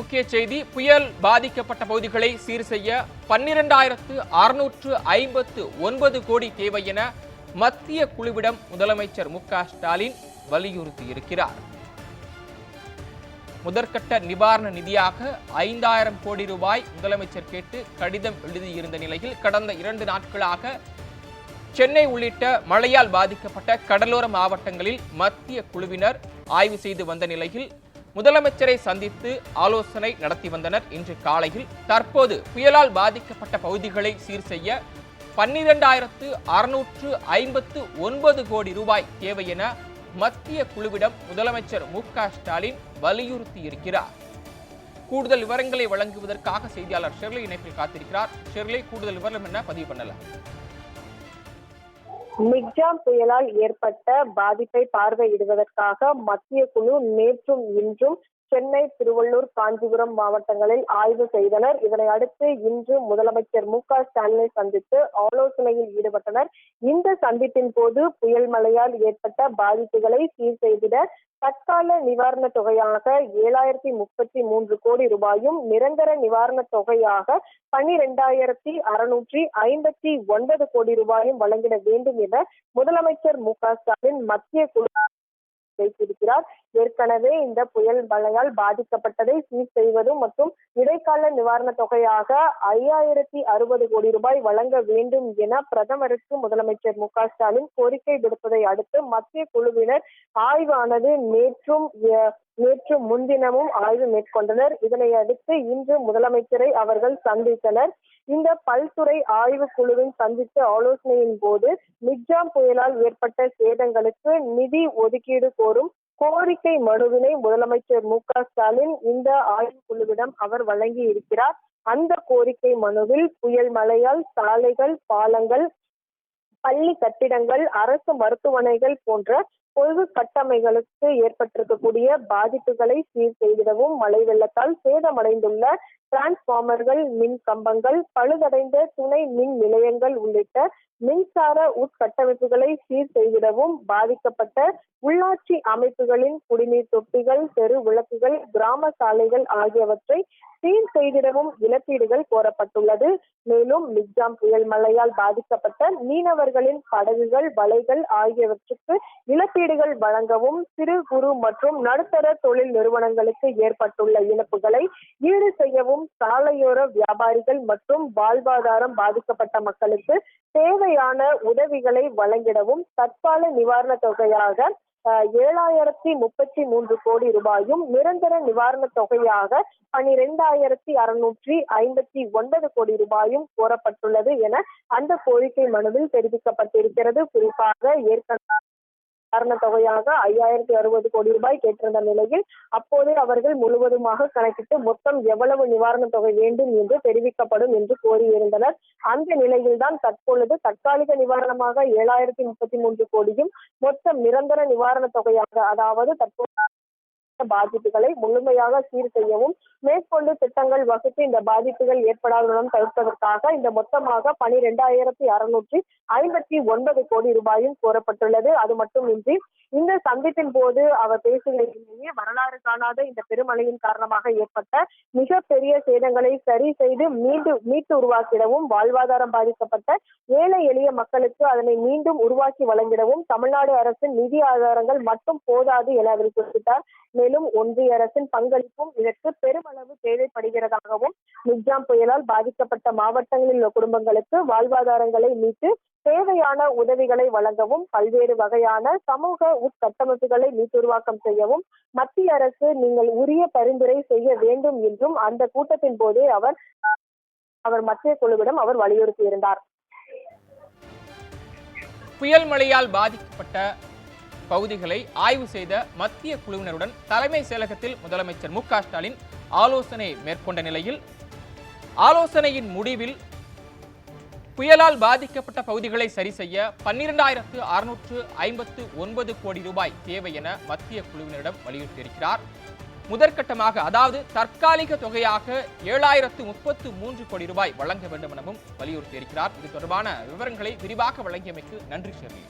முக்கிய செய்தி புயல் பாதிக்கப்பட்ட பகுதிகளை சீர் செய்ய பன்னிரெண்டாயிரத்து அறுநூற்று ஐம்பத்து ஒன்பது கோடி தேவை என மத்திய குழுவிடம் முதலமைச்சர் மு க ஸ்டாலின் வலியுறுத்தியிருக்கிறார். முதற்கட்ட நிவாரண நிதியாக ஐந்தாயிரம் கோடி ரூபாய் முதலமைச்சர் கேட்டு கடிதம் எழுதியிருந்த நிலையில் கடந்த இரண்டு நாட்களாக சென்னை உள்ளிட்ட மழையால் பாதிக்கப்பட்ட கடலோர மாவட்டங்களில் மத்திய குழுவினர் ஆய்வு செய்து வந்த நிலையில் முதலமைச்சரை சந்தித்து ஆலோசனை நடத்தி வந்தனர். இன்று காலையில் தற்போது புயலால் பாதிக்கப்பட்ட பகுதிகளை சீர் செய்ய பன்னிரெண்டாயிரத்து அறுநூற்று ஐம்பத்து ஒன்பது கோடி ரூபாய் தேவை என மத்திய குழுவிடம் முதலமைச்சர் மு க ஸ்டாலின் வலியுறுத்தி இருக்கிறார். கூடுதல் விவரங்களை வழங்குவதற்காக செய்தியாளர் ஷெர்லி இணைப்பில் காத்திருக்கிறார். ஷெர்லி கூடுதல் விவரம் என்ன? பதிவு பண்ணலாம். மிக்ஜாம் புயலால் ஏற்பட்ட பாதிப்பை பார்வையிடுவதற்காக மத்திய குழு நேற்றும் இன்றும் சென்னை திருவள்ளூர் காஞ்சிபுரம் மாவட்டங்களில் ஆய்வு செய்தனர். இதனை அடுத்து இன்று முதலமைச்சர் மு க ஸ்டாலினை சந்தித்து ஆலோசனையில் ஈடுபட்டனர். இந்த சந்திப்பின் போது புயல் மழையால் ஏற்பட்ட பாதிப்புகளை சீர் செய்திட தற்கால நிவாரண தொகையாக ஏழாயிரத்தி முப்பத்தி மூன்று கோடி ரூபாயும் நிரந்தர நிவாரண தொகையாக பன்னிரெண்டாயிரத்தி அறுநூற்றி ஐம்பத்தி ஒன்பது கோடி ரூபாயும் வழங்கிட வேண்டும் என முதலமைச்சர் மு க ஸ்டாலின் மத்திய குழு வைத்திருக்கிறார். ஏற்கனவே இந்த புயல் மழையால் பாதிக்கப்பட்டதை சீர் செய்வதும் மற்றும் இடைக்கால நிவாரண தொகையாக ஐயாயிரத்தி அறுபது கோடி ரூபாய் வழங்க வேண்டும் என பிரதமருக்கு முதலமைச்சர் மு ஸ்டாலின் கோரிக்கை விடுப்பதை அடுத்து மத்திய குழுவினர் ஆய்வானது நேற்றும் நேற்று முன்தினமும் ஆய்வு மேற்கொண்டனர். இதனை அடுத்து இன்று முதலமைச்சரை அவர்கள் சந்தித்தனர். இந்த பல்துறை ஆய்வு குழுவின் சந்தித்து ஆலோசனையின் போது மிக்ஜாம் புயலால் ஏற்பட்ட சேதங்களுக்கு நிதி ஒதுக்கீடு கோரும் கோரிக்கை மனுவினை முதலமைச்சர் மு க ஸ்டாலின் இந்த ஆய்வு குழுவிடம் அவர் வழங்கி இருக்கிறார். அந்த கோரிக்கை மனுவில் புயல் மழையால் சாலைகள் பாலங்கள் பள்ளி கட்டிடங்கள் அரசு மருத்துவமனைகள் போன்ற பொது கட்டமைகளுக்கு ஏற்பட்டிருக்கக்கூடிய பாதிப்புகளை சீர் செய்திடவும் மழை வெள்ளத்தால் சேதமடைந்துள்ள டிரான்ஸ்பார்மர்கள் மின் கம்பங்கள் பழுதடைந்த துணை மின் நிலையங்கள் உள்ளிட்ட மின்சார உட்கட்டமைப்புகளை சீர் செய்திடவும் பாதிக்கப்பட்ட உள்ளாட்சி அமைப்புகளின் குடிநீர் தொட்டிகள் தெரு விளக்குகள் கிராம சாலைகள் ஆகியவற்றை சீர் செய்திடவும் இழப்பீடுகள் கோரப்பட்டுள்ளது. மேலும் மிக்ஜாம் புயல் மழையால் பாதிக்கப்பட்ட மீனவர்களின் படகுகள் வலைகள் ஆகியவற்றுக்கு இழப்பீடுகள் வழங்கவும் சிறு குறு மற்றும் நடுத்தர தொழில் நிறுவனங்களுக்கு ஏற்பட்டுள்ள இழப்புகளை ஈடு செய்யவும் மற்றும் சாலையோர வியாபாரிகள் மற்றும் வாழ்வாதாரம் பாதிக்கப்பட்ட மக்களுக்கு தேவையான உதவிகளை வழங்கிடவும் தற்கால நிவாரண தொகையாக ஏழாயிரத்தி முப்பத்தி மூன்று கோடி ரூபாயும் நிரந்தர நிவாரண தொகையாக பனிரெண்டாயிரத்தி அறுநூற்றி ஐம்பத்தி ஒன்பது கோடி ரூபாயும் கோரப்பட்டுள்ளது என அந்த கோரிக்கை மனுவில் தெரிவிக்கப்பட்டிருக்கிறது. குறிப்பாக ஏற்கனவே நிவாரண தொகையாக ஐயாயிரத்தி அறுபது கோடி ரூபாய் கேட்டிருந்த நிலையில் அப்போதே அவர்கள் முழுவதுமாக கணக்கிட்டு மொத்தம் எவ்வளவு நிவாரண தொகை வேண்டும் என்று தெரிவிக்கப்படும் என்று கோரியிருந்தனர் அந்த நிலையில்தான் தற்பொழுது தற்காலிக நிவாரணமாக ஏழாயிரத்தி முப்பத்தி மூன்று கோடியும் மொத்தம் நிரந்தர நிவாரண தொகையாக அதாவது தற்போது பாதிப்புகளை முழுமையாக சீர் செய்யவும் மேற்கொண்டு திட்டங்கள் வகுத்து இந்த பாதிப்புகள் ஏற்படாததுடன் தவிர்ப்பதற்காக இந்த மொத்தமாக பனிரெண்டாயிரத்தி அறுநூற்றி ஐம்பத்தி ஒன்பது கோடி ரூபாயும் கோரப்பட்டுள்ளது. அது மட்டுமின்றி இந்த சந்திப்பின் போது அவர் பேசுகையிலேயே வரலாறு காணாத இந்த பெருமழையின் காரணமாக ஏற்பட்ட மிகப்பெரிய சேதங்களை சரி செய்து மீண்டு மீட்டு உருவாக்கிடவும் வாழ்வாதாரம் பாதிக்கப்பட்ட ஏழை எளிய மக்களுக்கு அதனை மீண்டும் உருவாக்கி வழங்கிடவும் தமிழ்நாடு அரசின் நிதி ஆதாரங்கள் மட்டும் போதாது என அவர் குறிப்பிட்டார். மேலும் ஒன்றிய அரசின் பங்களிப்பும் இதற்கு அளவு தேவைப்படுகிறதாகவும் மிக்ஜாம் புயலால் பாதிக்கப்பட்ட மாவட்டங்களில் உள்ள குடும்பங்களுக்கு வாழ்வாதாரங்களை மீட்டு தேவையான உதவிகளை வழங்கவும் பல்வேறு வகையான சமூக உட்கட்டமைப்புகளை மீட்டுருவாக்கம் செய்யவும் மத்திய அரசு நீங்கள் உரிய பரிந்துரை செய்ய வேண்டும் என்றும் அந்த கூட்டத்தின் போதே அவர் அவர் மத்திய குழுவிடம் அவர் வலியுறுத்தியிருந்தார். புயல் மழையால் பாதிக்கப்பட்ட பகுதிகளை ஆய்வு செய்த மத்திய குழுவினருடன் தலைமை செயலகத்தில் முதலமைச்சர் மு ஸ்டாலின் ஆலோசனை மேற்கொண்ட நிலையில் ஆலோசனையின் முடிவில் புயலால் பாதிக்கப்பட்ட பகுதிகளை சரி செய்ய பன்னிரெண்டாயிரத்து அறுநூற்று ஐம்பத்து ஒன்பது கோடி ரூபாய் தேவை என மத்திய குழுவினரிடம் வலியுறுத்தியிருக்கிறார். முதற்கட்டமாக அதாவது தற்காலிக தொகையாக ஏழாயிரத்து முப்பத்து மூன்று கோடி ரூபாய் வழங்க வேண்டும் எனவும் வலியுறுத்தியிருக்கிறார். இது தொடர்பான விவரங்களை விரிவாக வழங்கியமைக்கு நன்றி ஷெர்லி